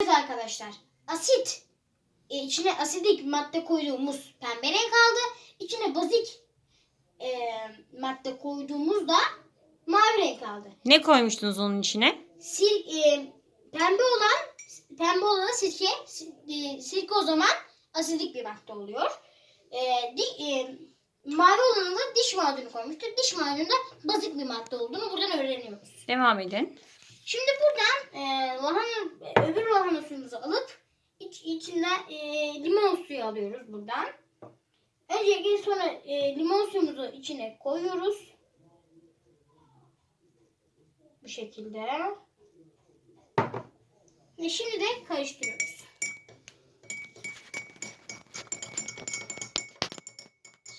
Evet arkadaşlar. Asit. e, içine asidik madde koyduğumuz pembe renk aldı. İçine bazik e, madde koyduğumuz da mavi renk aldı. Ne koymuştunuz onun içine? Sil, e, pembe olan pembe olan sirke si- e, sirke o zaman asidik bir madde oluyor. E, di, e, mavi olanı da diş macunu koymuştuk. Diş macunu da bazik bir madde olduğunu buradan öğreniyoruz. Devam edin. Şimdi buradan e, lahana, öbür lahana suyumuzu alıp iç, içinden e, limon suyu alıyoruz buradan. Öncelikle sonra e, limon suyumuzu içine koyuyoruz. Bu şekilde. Ve şimdi de karıştırıyoruz.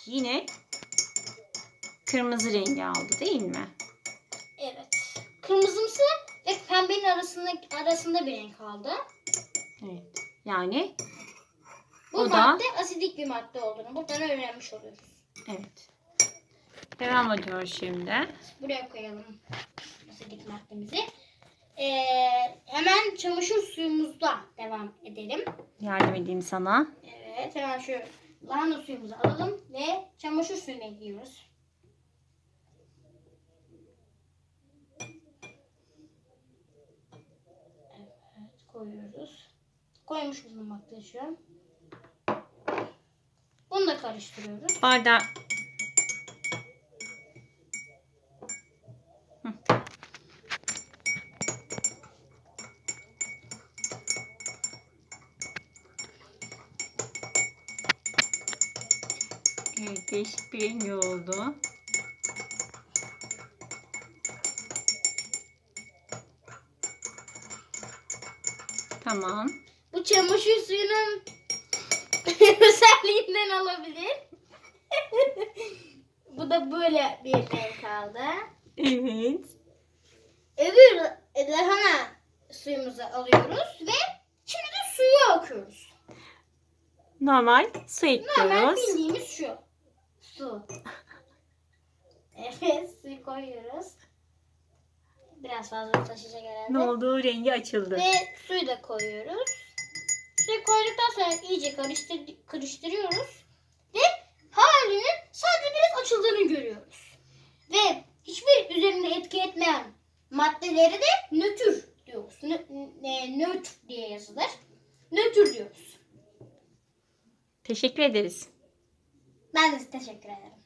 Yine kırmızı rengi aldı değil mi? Evet. Kırmızımsı ve pembenin arasında arasında bir renk aldı. Evet. Yani Bu O da- madde asidik bir madde olduğunu buradan öğrenmiş oluyoruz. evet. Devam ediyor şimdi. Buraya koyalım asidik maddemizi. Ee, hemen çamaşır suyumuzla devam edelim. Yardım edeyim sana. Evet hemen şu lahana suyumuzu alalım ve çamaşır suyunu ekliyoruz. Evet koyuyoruz. Koymuş bulunmakta şu an. Bunu da karıştırıyoruz. Bardağı Evet, değişik bir rengi oldu. Tamam. Bu çamaşır suyunun özelliğinden olabilir. Bu da böyle bir renk aldı. Evet. Öbür lahana suyumuzu alıyoruz ve şimdi de suyu akıyoruz. Normal su Normal ekliyoruz. bildiğimiz şu. Su. Evet suyu koyuyoruz. Biraz fazla taşıyacak herhalde. Ne oldu? Rengi açıldı. Ve suyu da koyuyoruz. Suyu koyduktan sonra iyice karıştır, karıştırıyoruz. Ve halinin sadece biraz açıldığını görüyoruz. Ve hiçbir üzerinde etki etmeyen maddeleri de nötr diyoruz. Nö- e, nötr diye yazılır. Nötr diyoruz. Teşekkür ederiz. Ben de teşekkür ederim.